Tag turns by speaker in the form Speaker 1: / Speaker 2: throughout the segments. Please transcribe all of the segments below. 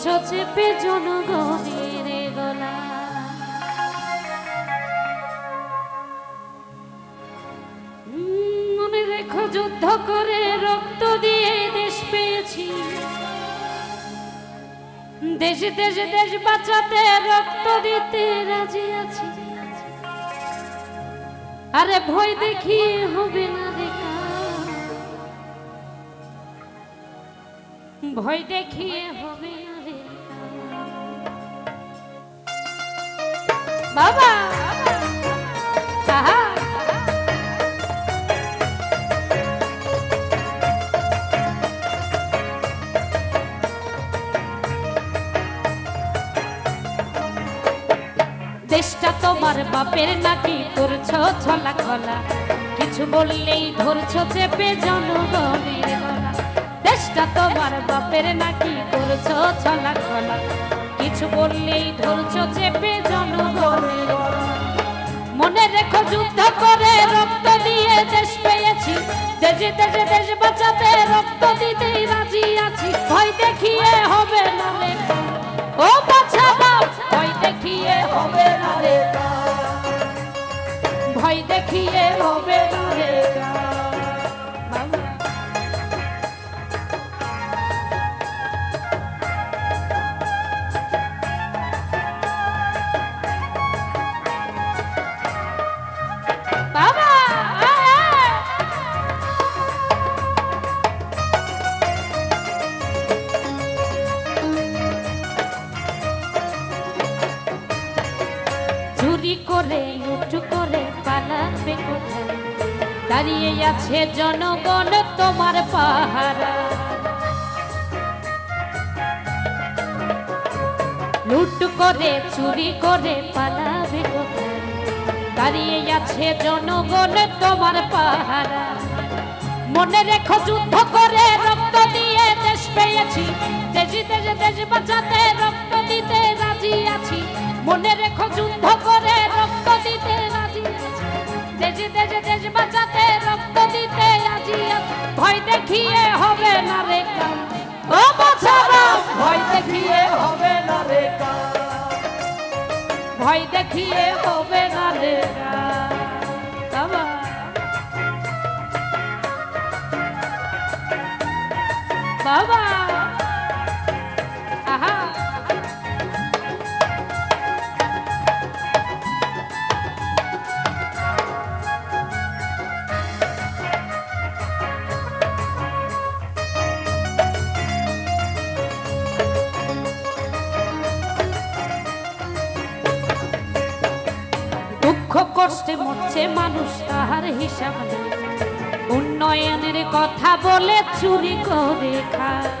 Speaker 1: ধরছো চেপে জনগণের গলা। মনে রেখো যুদ্ধ করে রক্ত দিয়ে দেশ পেয়েছি। দেশে দেশে, দেশ বাঁচাতে রক্ত দিতে রাজি আছি। আরে ভয় দেখিয়ে হবে না রে ভয় দেখিয়ে হবে না। বাবা দেশটা তোমার বাপের নাকি করছ ছলা খলা? কিছু বললেই ধরছো চেপে জনগণের গলা। দেশটা তোমার বাপের নাকি করছ ছলা খলা? কিছু বললেই ধরছো চেপে জনগণের গলা। মনে রেখো যুদ্ধ করে রক্ত দিয়ে দেশ পেয়েছি। দেশে দেশে, দেশ বাঁচাতে রক্ত দিতেই রাজি আছি। ভয় দেখিয়ে হবে না রে ও বাছারা ভয় দেখিয়ে হবে না রে ভয় দেখিয়ে হবে না পালাবে কোথায়? দাঁড়িয়ে আছে জনগণ তোমার পাহারা। লুট করে, চুরি করে পালাবে দাঁড়িয়ে আছে জনগণ তোমার পাহারা। মনে রেখো যুদ্ধ করে রক্ত দিয়ে দেশ পেয়েছি। দেশি দেশে দেশ বাঁচাতে রক্ত দিতে রাজি আছি। মনে রেখো যুদ্ধ দেখিয়ে হবে না রে কাম। ও বাছারা ভয় দেখিয়ে হবে না রে। ভয় দেখিয়ে হবে না রে কাম। বাবা কষ্টে মরছে মানুষ, তাহার হিসাব নেই। উন্নয়নের কথা বলে চুরি করে খায়!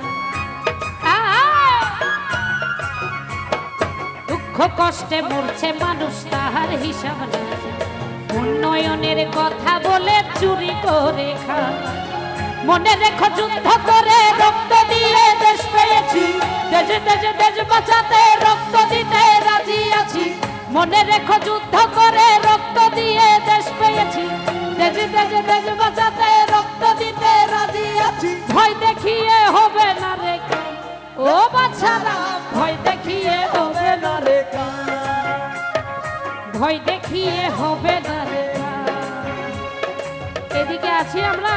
Speaker 1: দুঃখ কষ্টে মরছে মানুষ, তাহার হিসাব নেই। উন্নয়নের কথা বলে চুরি করে খায়। মনে রেখো যুদ্ধ করে রক্ত দিয়ে দেশ পেয়েছি। দেশে দেশে, দেশ বাঁচাতে রক্ত দিতে রাজি আছি। মনে রেখো যুদ্ধ করে রক্ত দিয়ে দেশ পেয়েছি। দেশে দেশে, দেশ বাঁচাতে রক্ত দিতে রাজি আছি। ভয় দেখিয়ে হবে না রে। ও বাচ্চারা ভয় দেখিয়ে হবে না রে ভয় দেখিয়ে হবে না রে এদিকে আছি আমরা।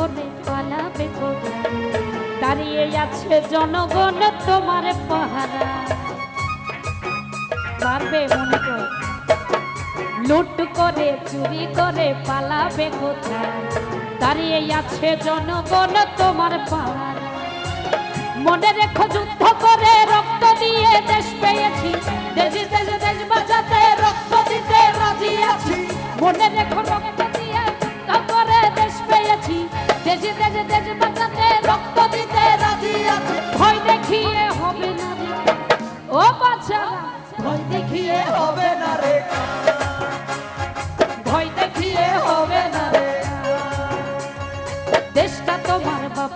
Speaker 1: করে পালাবে কোথায়? দাঁড়িয়ে আছে জনগণ তোমার পাহারা। পারবে মনে কর? লুট করে, চুরি করে, পালাবে কোথায়? দাঁড়িয়ে আছে জনগণ তোমার পাহারা। মনে রেখো যুদ্ধ করে রক্ত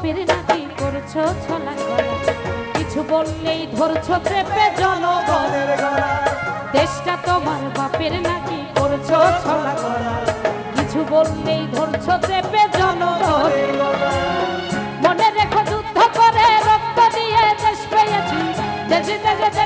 Speaker 1: পাপের নাকি করছ ছলা কিছু বললেই ধরছো চেপে জনগণের গলা। দেশটা তোমার বাপের নাকি করছ ছলা কিছু বললেই ধরছো চেপে
Speaker 2: জনগণের গলা।
Speaker 1: মনে রেখো যুদ্ধ করে রক্ত দিয়ে দেশ পেয়েছি। দেশে দেশে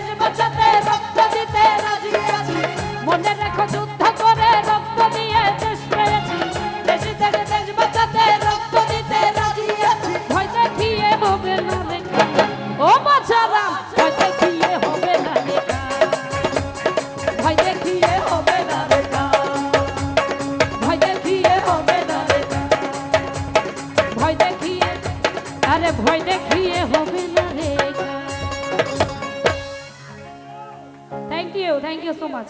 Speaker 1: Thank you
Speaker 2: so much.